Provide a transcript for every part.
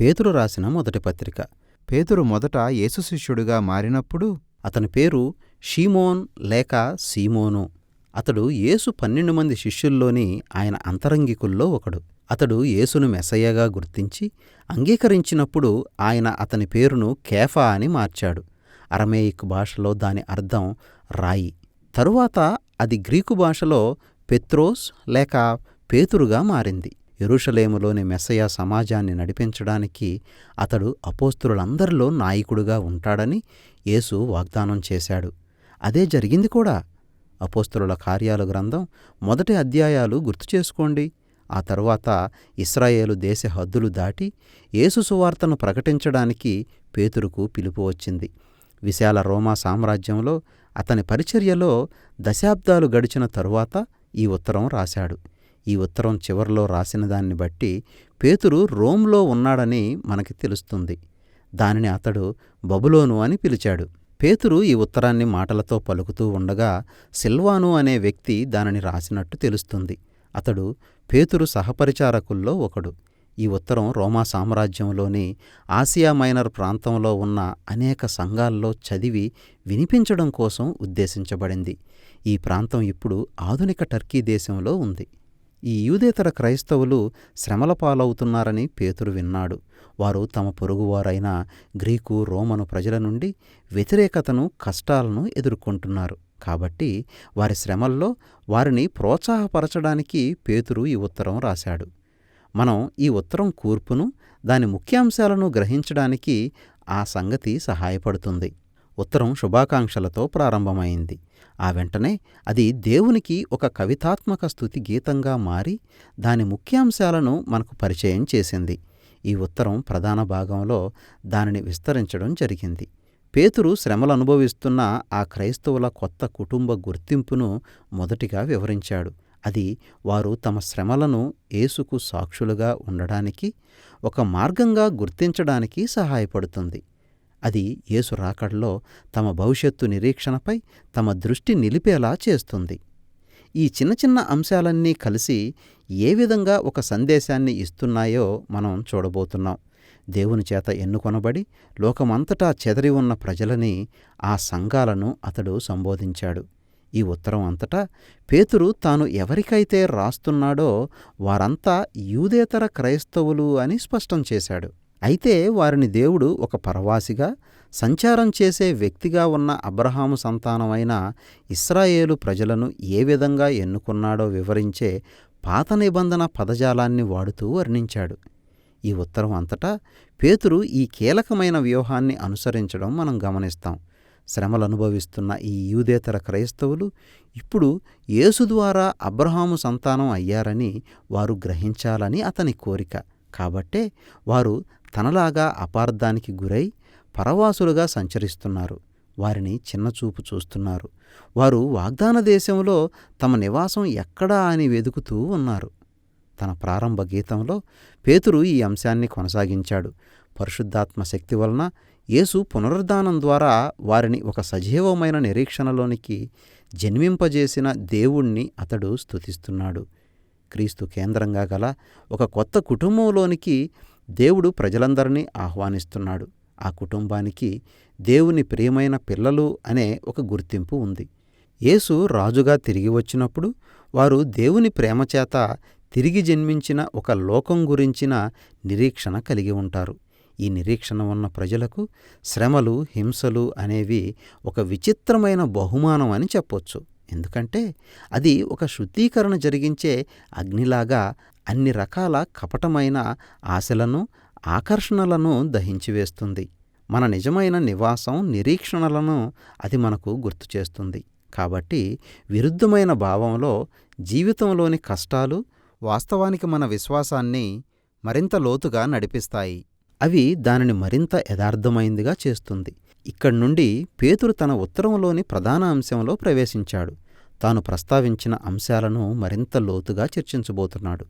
పేతురు రాసిన మొదటి పత్రిక. పేతురు మొదట యేసు శిష్యుడిగా మారినప్పుడు అతని పేరు షీమోన్ లేక సీమోను. అతడు యేసు పన్నెండు మంది శిష్యుల్లోని ఆయన అంతరంగికుల్లో ఒకడు. అతడు యేసును మెసయ్యగా గుర్తించి అంగీకరించినప్పుడు ఆయన అతని పేరును కేఫా అని మార్చాడు. అరమేయిక్ భాషలో దాని అర్థం రాయి. తరువాత అది గ్రీకు భాషలో పెత్రోస్ లేక పేతురుగా మారింది. ఎరుషలేములోని మెస్సయ సమాజాన్ని నడిపించడానికి అతడు అపోస్తులందరిలో నాయకుడుగా ఉంటాడని యేసు వాగ్దానం చేశాడు. అదే జరిగింది కూడా. అపోస్తుల కార్యాల గ్రంథం మొదటి అధ్యాయాలు గుర్తు చేసుకోండి. ఆ తరువాత ఇస్రాయేలు దేశ హద్దులు దాటి యేసు సువార్తను ప్రకటించడానికి పేతురుకు పిలుపు వచ్చింది. విశాల రోమా సామ్రాజ్యంలో అతని పరిచర్యలో దశాబ్దాలు గడిచిన తరువాత ఈ ఉత్తరం రాశాడు. ఈ ఉత్తరం చివరిలో రాసిన దాన్ని బట్టి పేతురు రోమ్లో ఉన్నాడని మనకి తెలుస్తుంది. దానిని అతడు బబులోను అని పిలిచాడు. పేతురు ఈ ఉత్తరాన్ని మాటలతో పలుకుతూ ఉండగా సిల్వాను అనే వ్యక్తి దానిని రాసినట్టు తెలుస్తుంది. అతడు పేతురు సహపరిచారకుల్లో ఒకడు. ఈ ఉత్తరం రోమా సామ్రాజ్యంలోని ఆసియా మైనర్ ప్రాంతంలో ఉన్న అనేక సంఘాల్లో చదివి వినిపించడం కోసం ఉద్దేశించబడింది. ఈ ప్రాంతం ఇప్పుడు ఆధునిక టర్కీ దేశంలో ఉంది. ఈ యూదేతర క్రైస్తవులు శ్రమల పాలవుతున్నారని పేతురు విన్నాడు. వారు తమ పొరుగువారైన గ్రీకు రోమను ప్రజల నుండి వ్యతిరేకతను కష్టాలను ఎదుర్కొంటున్నారు. కాబట్టి వారి శ్రమల్లో వారిని ప్రోత్సాహపరచడానికి పేతురు ఈ ఉత్తరం రాశాడు. మనం ఈ ఉత్తరం కూర్పును దాని ముఖ్యాంశాలను గ్రహించడానికి ఆ సంగతి సహాయపడుతుంది. ఉత్తరం శుభాకాంక్షలతో ప్రారంభమైంది. ఆ వెంటనే అది దేవునికి ఒక కవితాత్మక స్థుతి గీతంగా మారి దాని ముఖ్యాంశాలను మనకు పరిచయం చేసింది. ఈ ఉత్తరం ప్రధాన భాగంలో దానిని విస్తరించడం జరిగింది. పేతురు శ్రమలు అనుభవిస్తున్న ఆ క్రైస్తవుల కొత్త కుటుంబ గుర్తింపును మొదటిగా వివరించాడు. అది వారు తమ శ్రమలను యేసుకు సాక్షులుగా ఉండడానికి ఒక మార్గంగా గుర్తించడానికి సహాయపడుతుంది. అది యేసు రాకడలో తమ భవిష్యత్తు నిరీక్షణపై తమ దృష్టి నిలిపేలా చేస్తుంది. ఈ చిన్న చిన్న అంశాలన్నీ కలిసి ఏ విధంగా ఒక సందేశాన్ని ఇస్తున్నాయో మనం చూడబోతున్నాం. దేవుని చేత ఎన్నుకొనబడి లోకమంతటా చెదరి ఉన్న ప్రజలని ఆ సంఘాలను అతడు సంబోధించాడు. ఈ ఉత్తరం అంతటా పేతురు తాను ఎవరికైతే రాస్తున్నాడో వారంతా యూదేతర క్రైస్తవులు అని స్పష్టం చేశాడు. అయితే వారిని దేవుడు ఒక పరవాసిగా సంచారం చేసే వ్యక్తిగా ఉన్న అబ్రహాము సంతానమైన ఇస్రాయేలు ప్రజలను ఏ విధంగా ఎన్నుకున్నాడో వివరించే పాత నిబంధన పదజాలాన్ని వాడుతూ వర్ణించాడు. ఈ ఉత్తరం అంతటా పేతురు ఈ కీలకమైన వ్యూహాన్ని అనుసరించడం మనం గమనిస్తాం. శ్రమలు అనుభవిస్తున్న ఈ యూదేతర క్రైస్తవులు ఇప్పుడు యేసు ద్వారా అబ్రహాము సంతానం అయ్యారని వారు గ్రహించాలని అతని కోరిక. కాబట్టే వారు తనలాగా అపార్థానికి గురై పరవాసులుగా సంచరిస్తున్నారు. వారిని చిన్నచూపు చూస్తున్నారు. వారు వాగ్దాన దేశంలో తమ నివాసం ఎక్కడా అని వెదుకుతూ ఉన్నారు. తన ప్రారంభ గీతంలో పేతురు ఈ అంశాన్ని కొనసాగించాడు. పరిశుద్ధాత్మ శక్తి వలన యేసు పునరుద్ధానం ద్వారా వారిని ఒక సజీవమైన నిరీక్షణలోనికి జన్మింపజేసిన దేవుణ్ణి అతడు స్తుతిస్తున్నాడు. క్రీస్తు కేంద్రంగా గల ఒక కొత్త కుటుంబంలోనికి దేవుడు ప్రజలందరినీ ఆహ్వానిస్తున్నాడు. ఆ కుటుంబానికి దేవుని ప్రియమైన పిల్లలు అనే ఒక గుర్తింపు ఉంది. యేసు రాజుగా తిరిగి వచ్చినప్పుడు వారు దేవుని ప్రేమచేత తిరిగి జన్మించిన ఒక లోకం గురించిన నిరీక్షణ కలిగి ఉంటారు. ఈ నిరీక్షణ ఉన్న ప్రజలకు శ్రమలు హింసలు అనేవి ఒక విచిత్రమైన బహుమానం అని చెప్పొచ్చు. ఎందుకంటే అది ఒక శుద్ధీకరణ జరిగించే అగ్నిలాగా అన్ని రకాల కపటమైన ఆశలను ఆకర్షణలను దహించివేస్తుంది మన నిజమైన నివాసం నిరీక్షణలను అది మనకు గుర్తు చేస్తుంది. కాబట్టి విరుద్ధమైన భావంలో జీవితంలోని కష్టాలు వాస్తవానికి మన విశ్వాసాన్ని మరింత లోతుగా నడిపిస్తాయి. అవి దానిని మరింత యథార్థమైందిగా చేస్తుంది. ఇక్కడి నుండి పేతురు తన ఉత్తరంలోని ప్రధాన అంశంలో ప్రవేశించాడు. తాను ప్రస్తావించిన అంశాలను మరింత లోతుగా చర్చించబోతున్నాడు.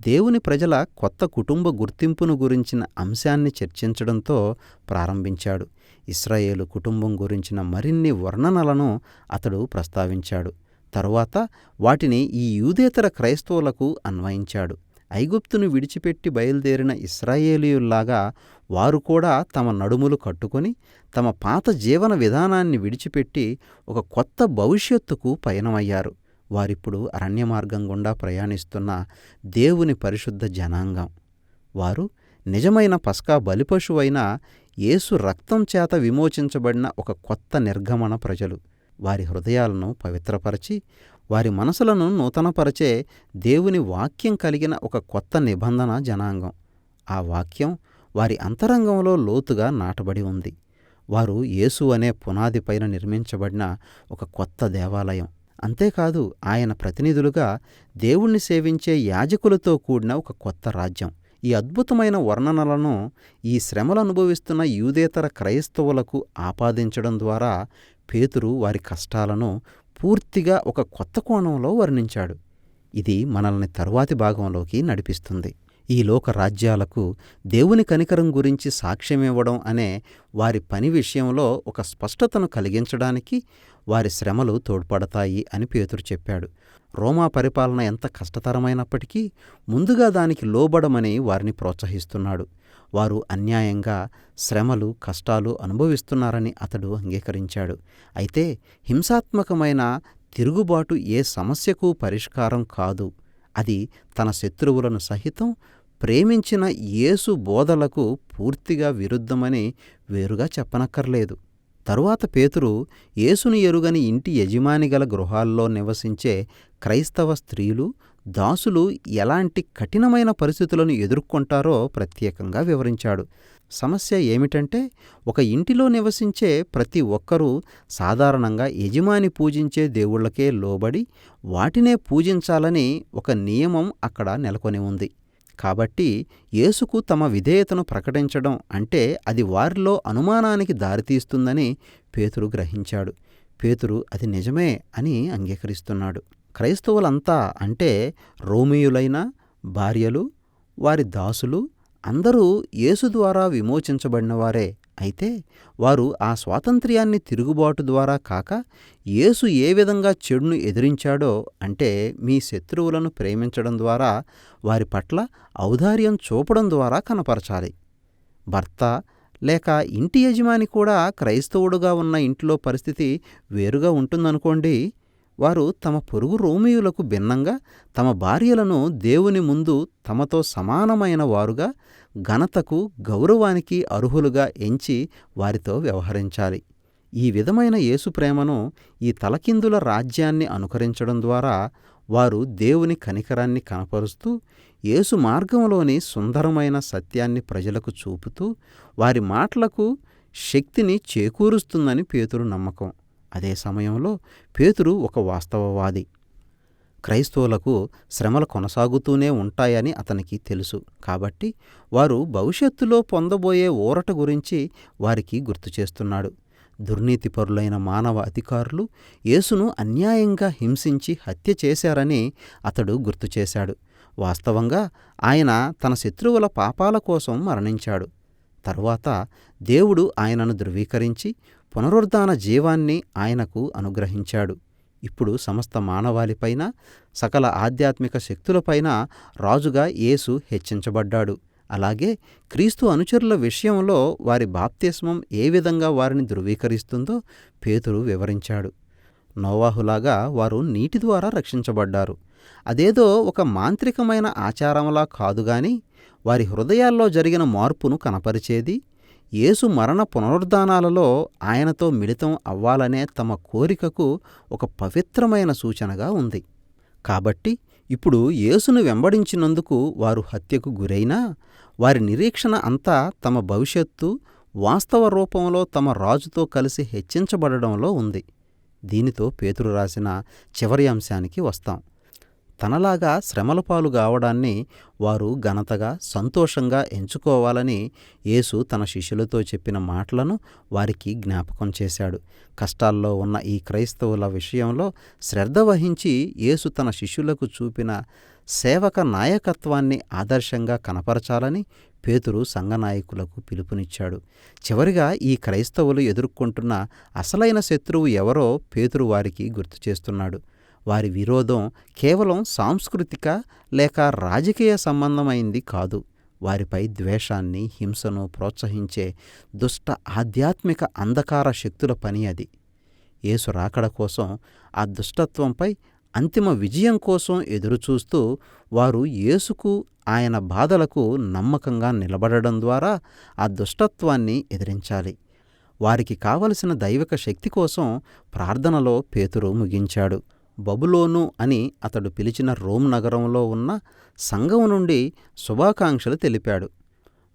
దేవుని ప్రజల కొత్త కుటుంబ గుర్తింపును గురించిన అంశాన్ని చర్చించడంతో ప్రారంభించాడు. ఇస్రాయేలు కుటుంబం గురించిన మరిన్ని వర్ణనలను అతడు ప్రస్తావించాడు. తరువాత వాటిని ఈ యూదేతర క్రైస్తవులకు అన్వయించాడు. ఐగుప్తును విడిచిపెట్టి బయలుదేరిన ఇస్రాయేలీయుల్లాగా వారు కూడా తమ నడుములు కట్టుకొని తమ పాత జీవన విధానాన్ని విడిచిపెట్టి ఒక కొత్త భవిష్యత్తుకు పయనమయ్యారు. వారిప్పుడు అరణ్య మార్గం గుండా ప్రయాణిస్తున్న దేవుని పరిశుద్ధ జనాంగం. వారు నిజమైన పస్కా బలిపశువైన యేసు రక్తం చేత విమోచించబడిన ఒక కొత్త నిర్గమన ప్రజలు. వారి హృదయాలను పవిత్రపరచి వారి మనసులను నూతనపరచే దేవుని వాక్యం కలిగిన ఒక కొత్త నిబంధన జనాంగం. ఆ వాక్యం వారి అంతరంగంలో లోతుగా నాటబడి ఉంది. వారు యేసు అనే పునాదిపైన నిర్మించబడిన ఒక కొత్త దేవాలయం. అంతేకాదు ఆయన ప్రతినిధులుగా దేవుణ్ణి సేవించే యాజకులతో కూడిన ఒక కొత్త రాజ్యం. ఈ అద్భుతమైన వర్ణనలను ఈ శ్రమలు అనుభవిస్తున్న యూదేతర క్రైస్తవులకు ఆపాదించడం ద్వారా పేతురు వారి కష్టాలను పూర్తిగా ఒక కొత్త కోణంలో వర్ణించాడు. ఇది మనల్ని తరువాతి భాగంలోకి నడిపిస్తుంది. ఈ లోక రాజ్యాలకు దేవుని కనికరం గురించి సాక్ష్యమివ్వడం అనే వారి పని విషయంలో ఒక స్పష్టతను కలిగించడానికి వారి శ్రమలు తోడ్పడతాయి అని పేతురు చెప్పాడు. రోమా పరిపాలన ఎంత కష్టతరమైనప్పటికీ ముందుగా దానికి లోబడమని వారిని ప్రోత్సహిస్తున్నాడు. వారు అన్యాయంగా శ్రమలు కష్టాలు అనుభవిస్తున్నారని అతడు అంగీకరించాడు. అయితే హింసాత్మకమైన తిరుగుబాటు ఏ సమస్యకు పరిష్కారం కాదు. అది తన శత్రువులను సహితం ప్రేమించిన యేసు బోధలకు పూర్తిగా విరుద్ధమని వేరుగా చెప్పనక్కర్లేదు. తరువాత పేతురు యేసుని ఎరుగని ఇంటి యజమాని గల గృహాల్లో నివసించే క్రైస్తవ స్త్రీలు దాసులు ఎలాంటి కఠినమైన పరిస్థితులను ఎదుర్కొంటారో ప్రత్యేకంగా వివరించాడు. సమస్య ఏమిటంటే ఒక ఇంటిలో నివసించే ప్రతి ఒక్కరూ సాధారణంగా యజమాని పూజించే దేవుళ్ళకే లోబడి వాటినే పూజించాలని ఒక నియమం అక్కడ నెలకొని ఉంది. కాబట్టి యేసుకు తమ విధేయతను ప్రకటించడం అంటే అది వారిలో అనుమానానికి దారితీస్తుందని పేతురు గ్రహించాడు. పేతురు అది నిజమే అని అంగీకరిస్తున్నాడు. క్రైస్తవులంతా అంటే రోమియులైన భార్యలు వారి దాసులు అందరూ యేసు ద్వారా విమోచించబడినవారే అయితే వారు ఆ స్వాతంత్ర్యాన్ని తిరుగుబాటు ద్వారా కాక యేసు ఏ విధంగా చెడును ఎదిరించాడో అంటే మీ శత్రువులను ప్రేమించడం ద్వారా వారి పట్ల ఔదార్యం చూపడం ద్వారా కనపరచాలి. భర్త లేక ఇంటి యజమాని కూడా క్రైస్తవుడుగా ఉన్న ఇంట్లో పరిస్థితి వేరుగా ఉంటుందనుకోండి వారు తమ పొరుగు రోమియులకు భిన్నంగా తమ భార్యలను దేవుని ముందు తమతో సమానమైన వారుగా ఘనతకు గౌరవానికి అర్హులుగా ఎంచి వారితో వ్యవహరించాలి. ఈ విధమైన యేసు ప్రేమను ఈ తలకిందుల రాజ్యాన్ని అనుకరించడం ద్వారా వారు దేవుని కనికరాన్ని కనపరుస్తూ యేసు మార్గంలోని సుందరమైన సత్యాన్ని ప్రజలకు చూపుతూ వారి మాటలకు శక్తిని చేకూరుస్తుందని పేతురు నమ్మకం. అదే సమయంలో పేతురు ఒక వాస్తవవాది. క్రైస్తవులకు శ్రమలు కొనసాగుతూనే ఉంటాయని అతనికి తెలుసు. కాబట్టి వారు భవిష్యత్తులో పొందబోయే ఊరట గురించి వారికి గుర్తు చేస్తున్నాడు. దుర్నీతిపరులైన మానవ అధికారులు యేసును అన్యాయంగా హింసించి హత్య చేశారని అతడు గుర్తు చేశాడు. వాస్తవంగా ఆయన తన శత్రువుల పాపాల కోసం మరణించాడు. తరువాత దేవుడు ఆయనను ధృవీకరించి పునరుద్ధాన జీవాన్ని ఆయనకు అనుగ్రహించాడు. ఇప్పుడు సమస్త మానవాళిపైన సకల ఆధ్యాత్మిక శక్తులపైన రాజుగా యేసు హెచ్చించబడ్డాడు. అలాగే క్రీస్తు అనుచరుల విషయంలో వారి బాప్తిస్మం ఏ విధంగా వారిని ధృవీకరిస్తుందో పేతురు వివరించాడు. నోవాహులాగా వారు నీటి ద్వారా రక్షించబడ్డారు. అదేదో ఒక మాంత్రికమైన ఆచారంలా కాదుగాని వారి హృదయాల్లో జరిగిన మార్పును కనపరిచేది యేసు మరణ పునరుద్ధానాలలో ఆయనతో మిళితం అవ్వాలనే తమ కోరికకు ఒక పవిత్రమైన సూచనగా ఉంది. కాబట్టి ఇప్పుడు యేసును వెంబడించినందుకు వారు హత్యకు గురైనా వారి నిరీక్షణ అంతా తమ భవిష్యత్తు వాస్తవ రూపంలో తమ రాజుతో కలిసి హెచ్చించబడడంలో ఉంది. దీనితో పేతురు రాసిన చివరి అంశానికి వస్తాం. తనలాగా శ్రమల పాలు కావడాన్ని వారు ఘనతగా సంతోషంగా ఎంచుకోవాలని యేసు తన శిష్యులతో చెప్పిన మాటలను వారికి జ్ఞాపకం చేశాడు. కష్టాల్లో ఉన్న ఈ క్రైస్తవుల విషయంలో శ్రద్ధ వహించి యేసు తన శిష్యులకు చూపిన సేవక నాయకత్వాన్ని ఆదర్శంగా కనపరచాలని పేతురు సంఘనాయకులకు పిలుపునిచ్చాడు. చివరిగా ఈ క్రైస్తవులు ఎదుర్కొంటున్న అసలైన శత్రువు ఎవరో పేతురు వారికి గుర్తు చేస్తున్నాడు. వారి విరోధం కేవలం సాంస్కృతిక లేక రాజకీయ సంబంధమైంది కాదు. వారిపై ద్వేషాన్ని హింసను ప్రోత్సహించే దుష్ట ఆధ్యాత్మిక అంధకార శక్తుల పని అది. యేసు రాకడ కోసం ఆ దుష్టత్వంపై అంతిమ విజయం కోసం ఎదురుచూస్తూ వారు యేసుకు ఆయన బాధలకు నమ్మకంగా నిలబడడం ద్వారా ఆ దుష్టత్వాన్ని ఎదిరించాలి. వారికి కావలసిన దైవిక శక్తి కోసం ప్రార్థనలో పేతురు ముగించాడు. బబులోను అని అతడు పిలిచిన రోమ్ నగరంలో ఉన్న సంఘం నుండి శుభాకాంక్షలు తెలిపాడు.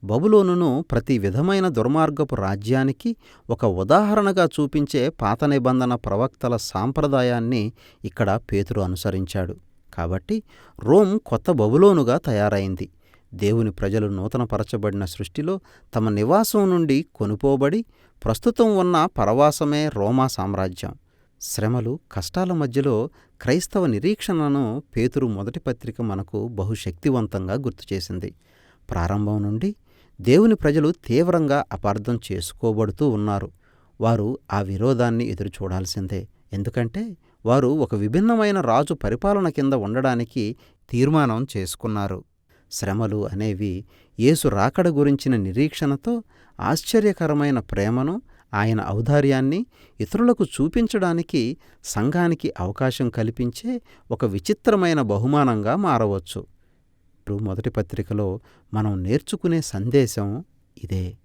బబులోనును ప్రతి విధమైన దుర్మార్గపు రాజ్యానికి ఒక ఉదాహరణగా చూపించే పాత నిబంధన ప్రవక్తల సాంప్రదాయాన్ని ఇక్కడ పేతురు అనుసరించాడు. కాబట్టి రోమ్ కొత్త బబులోనుగా తయారైంది. దేవుని ప్రజలు నూతనపరచబడిన సృష్టిలో తమ నివాసం నుండి కొనుపోబడి ప్రస్తుతం ఉన్న పరవాసమే రోమా సామ్రాజ్యం. శ్రమలు కష్టాల మధ్యలో క్రైస్తవ నిరీక్షణను పేతురు మొదటి పత్రిక మనకు బహుశక్తివంతంగా గుర్తుచేసింది ప్రారంభం నుండి దేవుని ప్రజలు తీవ్రంగా అపార్థం చేసుకోబడుతూ ఉన్నారు. వారు ఆ విరోధాన్ని ఎదురుచూడాల్సిందే ఎందుకంటే వారు ఒక విభిన్నమైన రాజు పరిపాలన కింద ఉండడానికి తీర్మానం చేసుకున్నారు. శ్రమలు అనేవి యేసు రాకడ గురించిన నిరీక్షణతో ఆశ్చర్యకరమైన ప్రేమను ఆయన ఔదార్యాన్ని ఇతరులకు చూపించడానికి సంఘానికి అవకాశం కల్పించే ఒక విచిత్రమైన బహుమానంగా మారవచ్చు. మొదటి పత్రికలో మనం నేర్చుకునే సందేశం ఇదే.